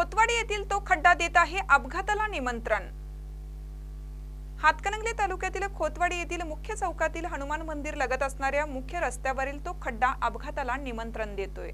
खोतवाडी येथील तो खड्डा देत आहे अपघाताला निमंत्रण. हातकणंगले तालुक्यातील खोतवाडी येथील मुख्य चौकातील हनुमान मंदिर लगत असणाऱ्या मुख्य रस्त्यावरील तो खड्डा अपघाताला निमंत्रण देतोय.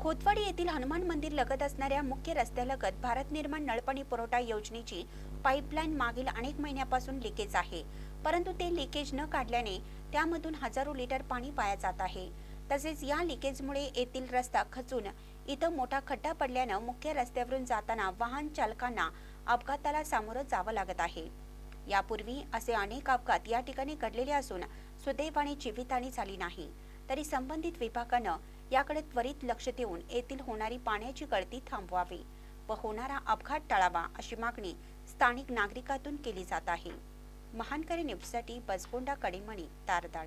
खोतवाडी येथील हनुमान मंदिर लगत असणाऱ्या मुख्य रस्त्यालगत भारत निर्माण नळपाणी पुरवठा योजनेची पाईपलाईन मागील अनेक महिन्यापासून लिकेज आहे. परंतु ते लिकेज न काढल्याने त्यामधून हजारो लिटर पाणी वाया जात आहे. तसेच या लिकेजमुळे येथील रस्ता खचून इथं मोठा खड्डा पडल्यानं मुख्य रस्त्यावरून जाताना वाहन चालकांना अपघाताला सामोरं जावं लागत आहे. यापूर्वी असे अनेक अपघात या ठिकाणी घडलेले असून सुदैवाने जीवितहानी झाली नाही. तरी संबंधित विभागानं याकडे त्वरित लक्ष देऊन येथील होणारी पाण्याची गळती थांबवावी व होणारा अपघात टाळावा अशी मागणी स्थानिक नागरिकातून केली जात आहे. महानकरी न्यूजसाठी बसगोंडा कडेमणी तारदाळ.